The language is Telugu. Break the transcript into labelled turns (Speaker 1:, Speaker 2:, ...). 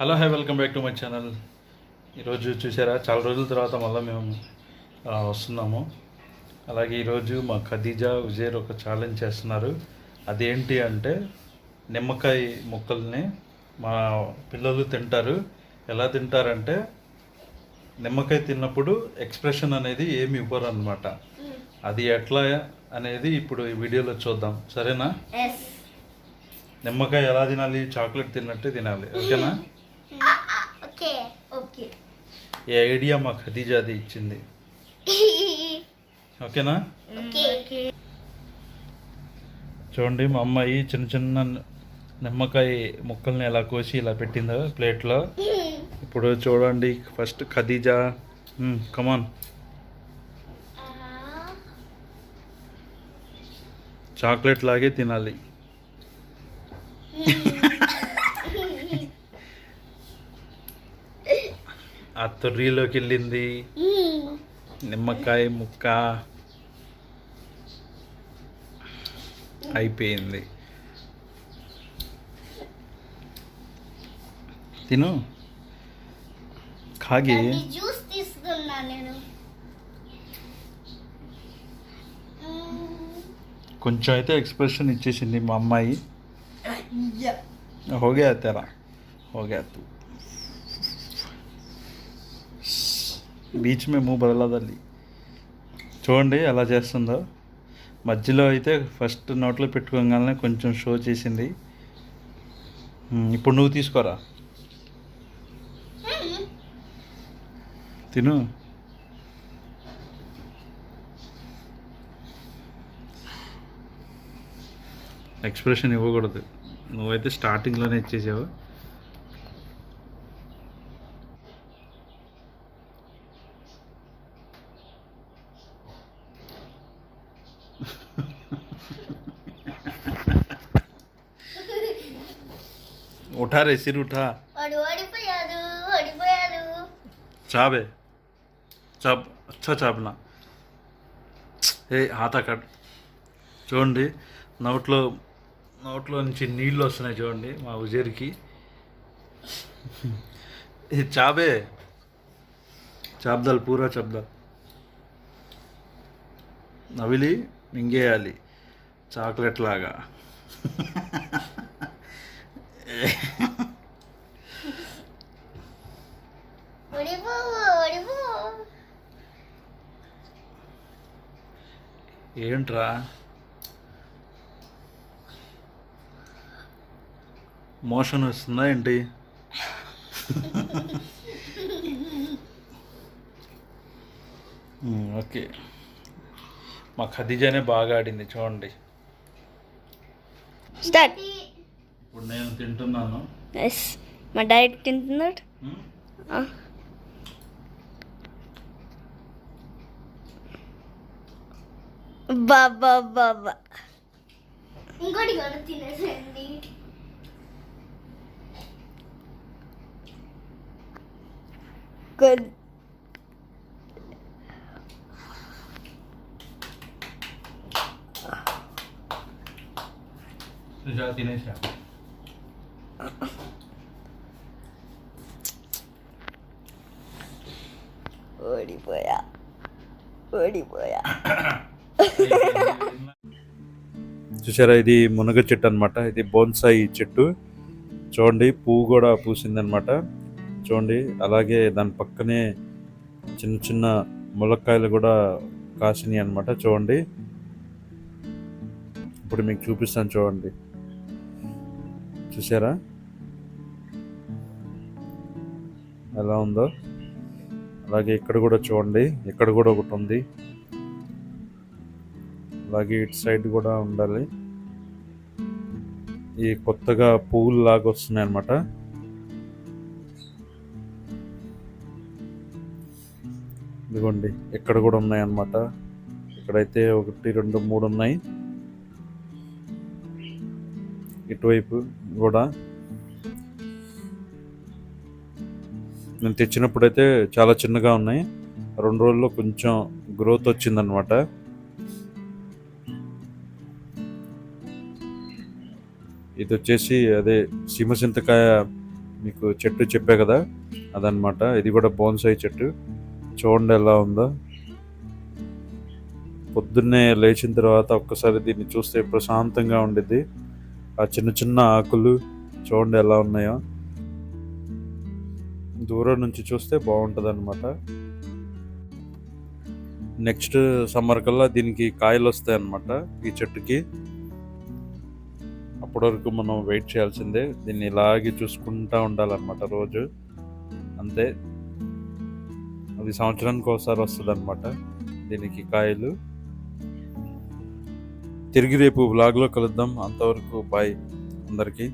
Speaker 1: Hello hi welcome back to my channel ఈరోజు చూసారా? చాలా రోజుల తర్వాత మళ్ళీ మేము వస్తున్నాము. అలాగే ఈరోజు మా ఖదీజా విజయ్ ఒక ఛాలెంజ్ చేస్తున్నారు. అదేంటి అంటే నిమ్మకాయ ముక్కల్ని మా పిల్లలు తింటారు. ఎలా తింటారంటే నిమ్మకాయ తిన్నప్పుడు ఎక్స్ప్రెషన్ అనేది ఏమి ఇవ్వరు అనమాట అది ఎట్లా అనేది ఇప్పుడు ఈ వీడియోలో చూద్దాం. సరేనా? నిమ్మకాయ ఎలా తినాలి? చాక్లెట్ తిన్నట్టే తినాలి. ఓకేనా?
Speaker 2: ఓకే. ఓకే.
Speaker 1: ఈ ఐడియా మా ఖదీజాది ఇచ్చింది. ఓకేనా?
Speaker 2: ఓకే. ఓకే
Speaker 1: చూడండి మా అమ్మాయి చిన్న చిన్న నిమ్మకాయ ముక్కల్ని ఎలా కోసి ఇలా పెట్టిందో ప్లేట్లో. ఇప్పుడు చూడండి ఫస్ట్ ఖదీజా. కమాన్ చాక్లెట్ లాగే తినాలి. ఆ తొర్రీలోకి వెళ్ళింది నిమ్మకాయ ముక్క అయిపోయింది. తిను. కాగి.
Speaker 2: జ్యూస్ తీసుకున్నా నేను.
Speaker 1: కొంచెం అయితే ఎక్స్ప్రెషన్ ఇచ్చేసింది మా అమ్మాయి. हो गया तेरा हो गया तू బీచ్ మే మువ్వు బదలదాలి చూడండి ఎలా చేస్తుందో మధ్యలో అయితే ఫస్ట్ నోట్లో పెట్టుకోగానే కొంచెం షో చేసింది మ్మ్, ఇప్పుడు నువ్వు తీసుకోరా తిను ఎక్స్ప్రెషన్ ఇవ్వకూడదు నువ్వైతే స్టార్టింగ్లోనే ఇచ్చేసావు. ఉఠా రే సిర్ ఉఠా. చాబే చాప్ అచ్చా చాపనా. ఏ హాత కట్. చూడండి నోట్లో నోట్లో నుంచి నీళ్ళు వస్తున్నాయి చూడండి మా ఉజేరికి. ఇది చాబే. చాప్దాల్ పూరా చాప్దాల్ నవిలి మింగేయాలి. చాక్లెట్ లాగా. ఏంట్రా? మోషన్ వస్తుందా ఏంటి? ఓకే. మా ఖదీజానే బాగా ఆడింది చూడండి.
Speaker 3: స్టార్ట్.
Speaker 1: ఇప్పుడు నేను తింటున్నాను.
Speaker 3: ఎస్ మా డైట్ తింటున్నాడు? బాబా బాబా
Speaker 2: ఇంకోటి కూడా తినేసండి
Speaker 1: తినేసా
Speaker 3: ఓడిపోయా ఓడిపోయా
Speaker 1: చూసారా ఇది మునగ చెట్టు అనమాట ఇది బోన్సాయి చెట్టు. చూడండి పువ్వు కూడా పూసిందనమాట చూడండి అలాగే దాని పక్కనే చిన్న చిన్న ములక్కాయలు కూడా కాసినాయి అనమాట చూడండి. ఇప్పుడు మీకు చూపిస్తాను చూడండి. చూసారా? ఎలా ఉందో? అలాగే ఇక్కడ కూడా చూడండి ఇక్కడ కూడా ఒకటి ఉంది. అలాగే ఇటు సైడ్ కూడా ఉండాలి. ఈ కొత్తగా పువ్వులు లాగా వస్తున్నాయి అన్నమాట. ఇదిగోండి ఇక్కడ కూడా ఉన్నాయి అన్నమాట ఇక్కడైతే ఒకటి రెండు మూడు ఉన్నాయి. ఇటువైపు కూడా. నేను తెచ్చినప్పుడైతే చాలా చిన్నగా ఉన్నాయి. రెండు రోజుల్లో కొంచెం గ్రోత్ వచ్చిందనమాట ఇది వచ్చేసి అదే సీమసింతకాయ మీకు చెట్టు చెప్పే కదా అదనమాట ఇది కూడా బోన్సాయి చెట్టు. చూడండి ఎలా ఉందో. పొద్దున్నే లేచిన తర్వాత ఒక్కసారి దీన్ని చూస్తే ప్రశాంతంగా ఉండిద్ది. ఆ చిన్న చిన్న ఆకులు చూడండి ఎలా ఉన్నాయో. దూరం నుంచి చూస్తే బాగుంటుంది అనమాట నెక్స్ట్ సమ్మర్ కల్లా దీనికి కాయలు వస్తాయి అన్నమాట ఈ చెట్టుకి. అప్పటి వరకు మనం వెయిట్ చేయాల్సిందే. దీన్ని ఇలాగే చూసుకుంటా ఉండాలన్నమాట రోజు. అంతే. అది సంవత్సరానికి ఒకసారి వస్తుంది అనమాట దీనికి కాయలు. తిరిగి రేపు బ్లాగ్లో కలుద్దాం. అంతవరకు బాయ్ అందరికీ.